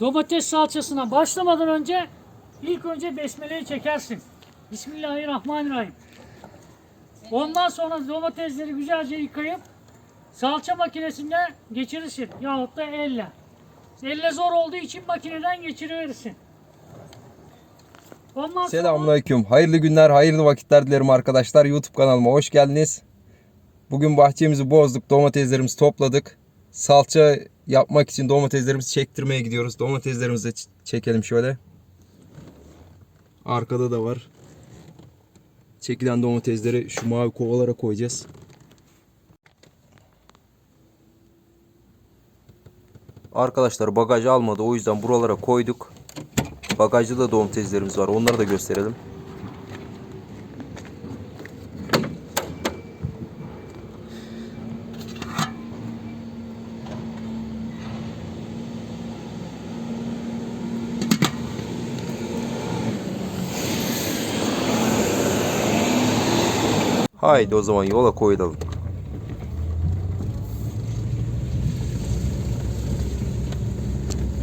Domates salçasına başlamadan önce ilk önce besmeleyi çekersin. Bismillahirrahmanirrahim. Ondan sonra domatesleri güzelce yıkayıp salça makinesinde geçirirsin yahut da elle. Elle zor olduğu için makineden geçiriverirsin. Ondan sonra Selamünaleyküm. Hayırlı günler, hayırlı vakitler dilerim arkadaşlar. YouTube kanalıma hoş geldiniz. Bugün bahçemizi bozduk, domateslerimizi topladık. Salça yapmak için domateslerimizi çektirmeye gidiyoruz. Domateslerimizi de çekelim şöyle. Arkada da var. Çekilen domatesleri şu mavi kovalara koyacağız. Arkadaşlar bagaj almadı o yüzden buralara koyduk. Bagajda da domateslerimiz var. Onları da gösterelim. Haydi o zaman yola koyulalım.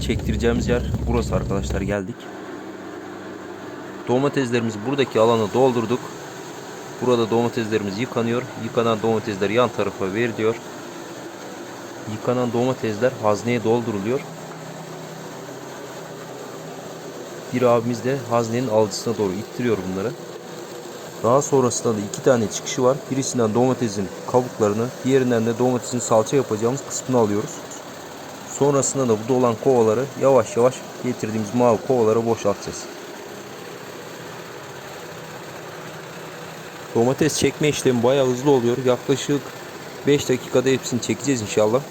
Çektireceğimiz yer burası arkadaşlar geldik. Domateslerimizi buradaki alana doldurduk. Burada domateslerimiz yıkanıyor. Yıkanan domatesler yan tarafa veriliyor. Yıkanan domatesler hazneye dolduruluyor. Bir abimiz de haznenin alıcısına doğru ittiriyor bunları. Daha sonrasında da iki tane çıkışı var. Birisinden domatesin kabuklarını, diğerinden de domatesin salça yapacağımız kısmını alıyoruz. Sonrasında da bu dolan kovaları yavaş yavaş getirdiğimiz mavi kovalara boşaltacağız. Domates çekme işlemi bayağı hızlı oluyor. Yaklaşık 5 dakikada hepsini çekeceğiz inşallah.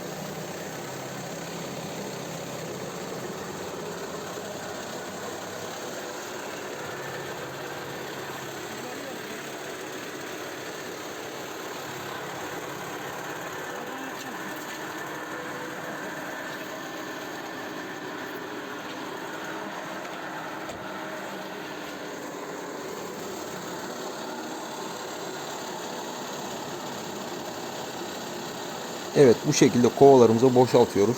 Evet bu şekilde kovalarımıza boşaltıyoruz.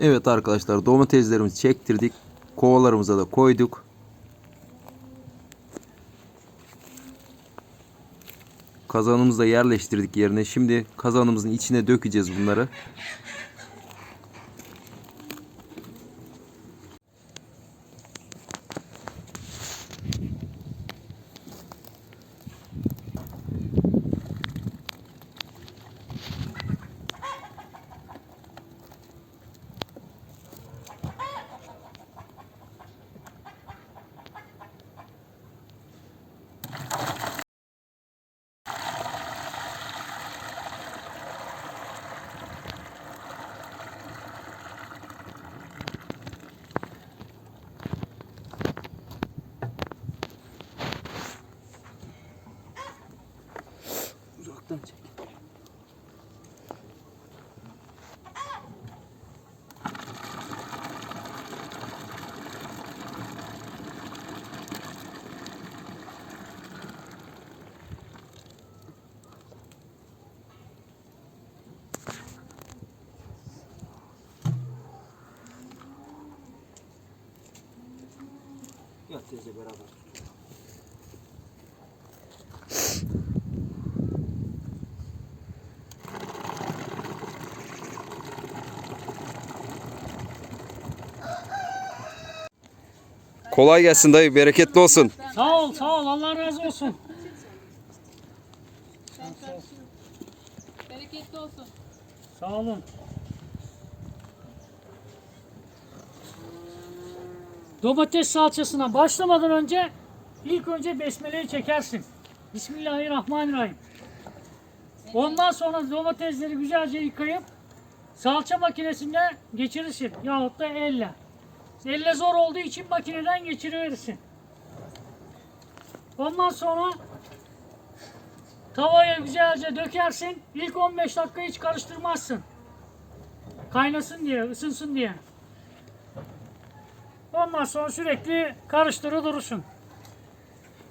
Evet arkadaşlar domateslerimizi çektirdik. Kovalarımıza da koyduk. Kazanımızı da yerleştirdik yerine. Şimdi kazanımızın içine dökeceğiz bunları. teyze beraber. Kolay gelsin dayı, bereketli olsun. Sağ ol, sağ ol. Allah razı olsun. Bereketli olsun. Sağ olun. Domates salçasına başlamadan önce ilk önce besmeleyi çekersin. Bismillahirrahmanirrahim. Ondan sonra domatesleri güzelce yıkayıp salça makinesinde geçirirsin. Yahut da elle. Elle zor olduğu için makineden geçiriverirsin. Ondan sonra tavaya güzelce dökersin. İlk 15 dakika hiç karıştırmazsın. Kaynasın diye, ısınsın diye. Ondan sonra sürekli karıştırır durursun.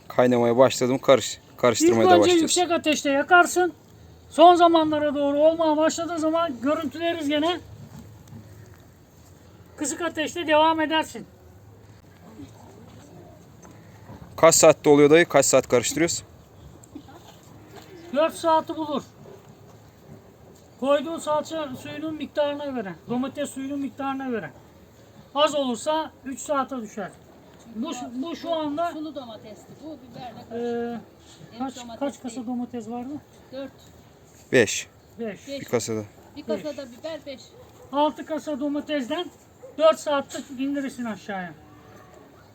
Kaynamaya başladım. Karış. İlk Karıştırmaya da önce başlıyoruz. yüksek ateşte yakarsın. Son zamanlara doğru olmaya başladığı zaman görüntüleriz gene. Kısık ateşte devam edersin. Kaç saatte oluyor dayı? Kaç saat karıştırıyoruz? 4 saati bulur. Koyduğun salça suyunun miktarına göre, domates suyunun miktarına göre. Az olursa 3 saate düşer. Bu, bu şu anda Sulu domatesli. Bu biberle karışık. e, kaç, kaç kasa domates vardı? 4, 5. 5. Bir kasada. bir kasada biber 5. 6 kasa domatesden 4 saatte indirirsin aşağıya.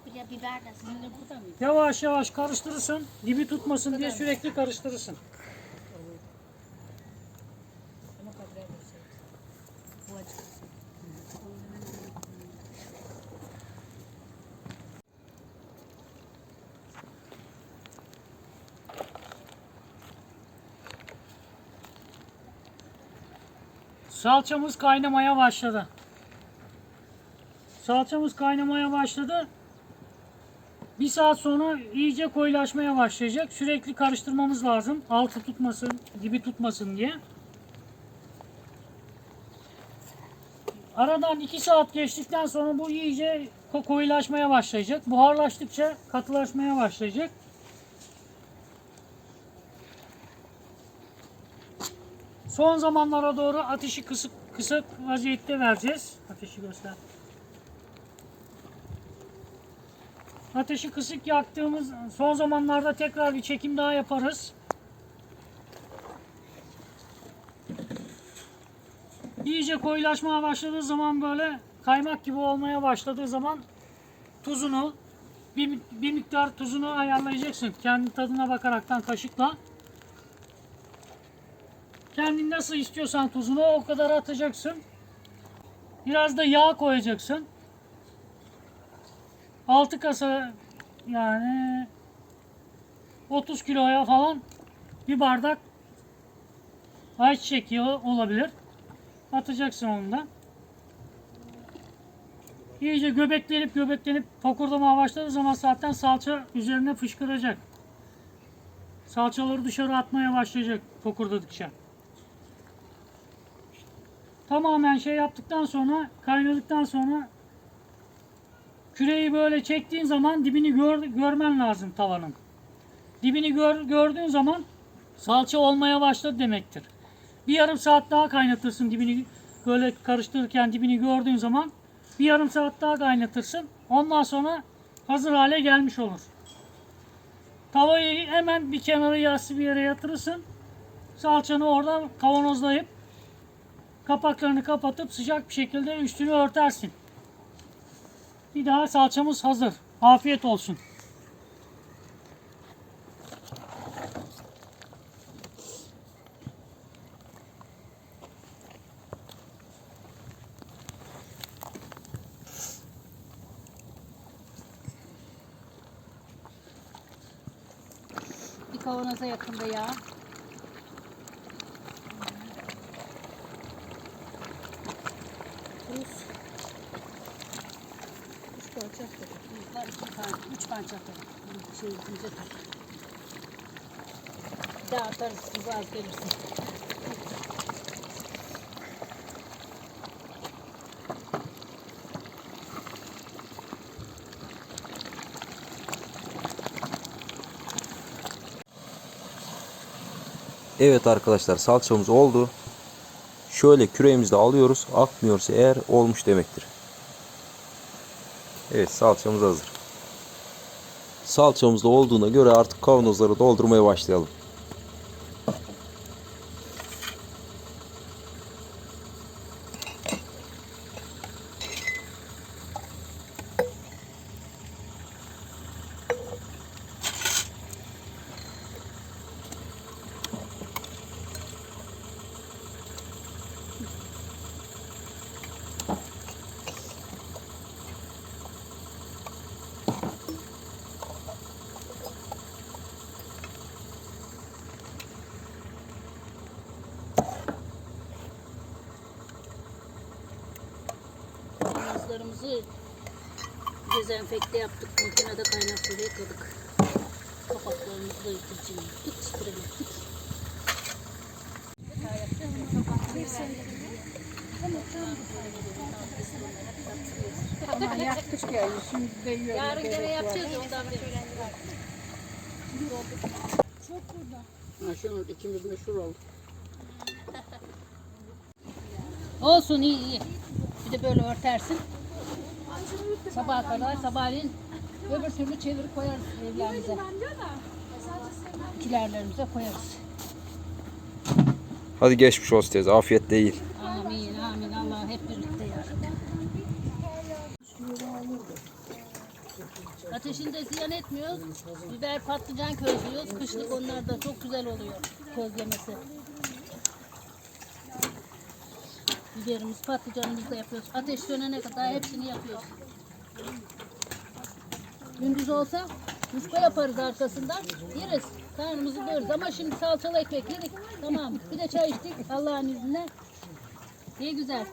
Bir de biber de Şimdi burada mıydı? Yavaş yavaş karıştırırsın. Dibi tutmasın diye sürekli karıştırırsın. Salçamız kaynamaya başladı. Salçamız kaynamaya başladı. Bir saat sonra iyice koyulaşmaya başlayacak. Sürekli karıştırmamız lazım. Altı tutmasın, dibi tutmasın diye. Aradan 2 saat geçtikten sonra bu iyice ko- koyulaşmaya başlayacak. Buharlaştıkça katılaşmaya başlayacak. Son zamanlara doğru ateşi kısık kısık vaziyette vereceğiz. Ateşi göster. Ateşi kısık yaktığımız son zamanlarda tekrar bir çekim daha yaparız. İyice koyulaşmaya başladığı zaman böyle kaymak gibi olmaya başladığı zaman tuzunu bir, bir miktar tuzunu ayarlayacaksın. Kendi tadına bakaraktan kaşıkla. Kendin nasıl istiyorsan tuzunu o kadar atacaksın. Biraz da yağ koyacaksın. 6 kasa yani 30 kiloya falan bir bardak ayçiçek yağı olabilir. Atacaksın onu da. İyice göbeklenip göbeklenip fokurdamaya başladığı zaman zaten salça üzerine fışkıracak. Salçaları dışarı atmaya başlayacak fokurdadıkça. Tamamen şey yaptıktan sonra kaynadıktan sonra Küreyi böyle çektiğin zaman dibini gör, görmen lazım tavanın. Dibini gör, gördüğün zaman salça olmaya başladı demektir. Bir yarım saat daha kaynatırsın dibini böyle karıştırırken dibini gördüğün zaman bir yarım saat daha kaynatırsın. Ondan sonra hazır hale gelmiş olur. Tavayı hemen bir kenara yassı bir yere yatırırsın. Salçanı orada kavanozlayıp kapaklarını kapatıp sıcak bir şekilde üstünü örtersin. Bir daha salçamız hazır. Afiyet olsun. Bir kavanoza yakında yağ. İki tane, üç. Bir daha atarız, tuzu az. Evet arkadaşlar salçamız oldu. Şöyle küreğimizde alıyoruz. Akmıyorsa eğer olmuş demektir. Evet salçamız hazır. Salçamız da olduğuna göre artık kavanozları doldurmaya başlayalım. Kavanozlarımızı dezenfekte yaptık. Makinede kaynak suyla yıkadık. Kapaklarımızı da yıkayıcı yaptık. Sprey yaptık. Yarın gene yapacağız ya ondan beri. Ha, şunun ikimiz meşhur olduk. Olsun iyi iyi. Bir de böyle örtersin. Sabaha kadar sabahleyin öbür türlü çevirip koyarız evlerimize. Kilerlerimize koyarız. Hadi geçmiş olsun teyze. Afiyet değil. Amin amin Allah hep birlikte yarın. Ateşini de ziyan etmiyoruz. Biber patlıcan közlüyoruz. Kışlık onlar da çok güzel oluyor közlemesi. Biberimiz, patlıcanımızı da yapıyoruz. Ateş sönene kadar hepsini yapıyoruz. Gündüz olsa yufka yaparız arkasından. Yeriz. Karnımızı doyuruz. Ama şimdi salçalı ekmek yedik. Tamam. Bir de çay içtik. Allah'ın izniyle. Ne güzel.